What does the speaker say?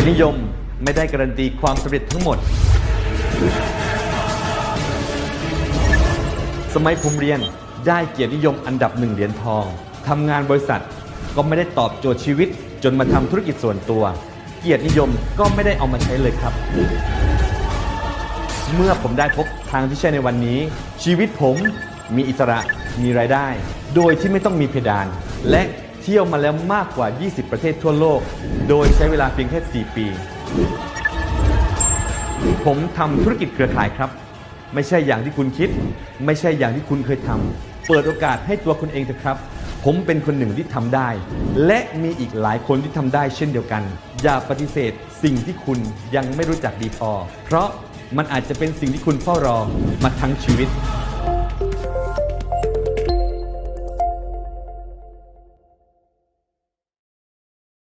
ยรตินิยมไม่ได้การันตีความสำเร็จทั้งหมด สมัยผมเรียนได้เกียรตินิยมอันดับหนึ่งเหรียญทองทำงานบริษัทก็ไม่ได้ตอบโจทย์ชีวิต จนมาทำธุรกิจส่วนตัว เกียรตินิยมก็ไม่ได้เอามาใช้เลยครับ เมื่อผมได้พบทางที่ใช่ในวันนี้ ชีวิตผมมีอิสระมีรายได้ โดยที่ไม่ต้องมีเพดาน และ เที่ยวมาแล้วมากกว่า 20 ประเทศทั่วโลก โดยใช้เวลาเพียงแค่ 4 ปี ผมทำธุรกิจเครือข่ายครับ ไม่ใช่อย่างที่คุณคิด ไม่ใช่อย่างที่คุณเคยทำเปิดโอกาสให้ตัวคุณเองเถอะครับ ผมเป็นคนหนึ่งที่ทำได้ และมีอีกหลายคนที่ทำได้เช่นเดียวกัน อย่าปฏิเสธสิ่งที่คุณยังไม่รู้จักดีพอ เพราะมันอาจจะเป็นสิ่งที่คุณเฝ้ารอมาทั้งชีวิต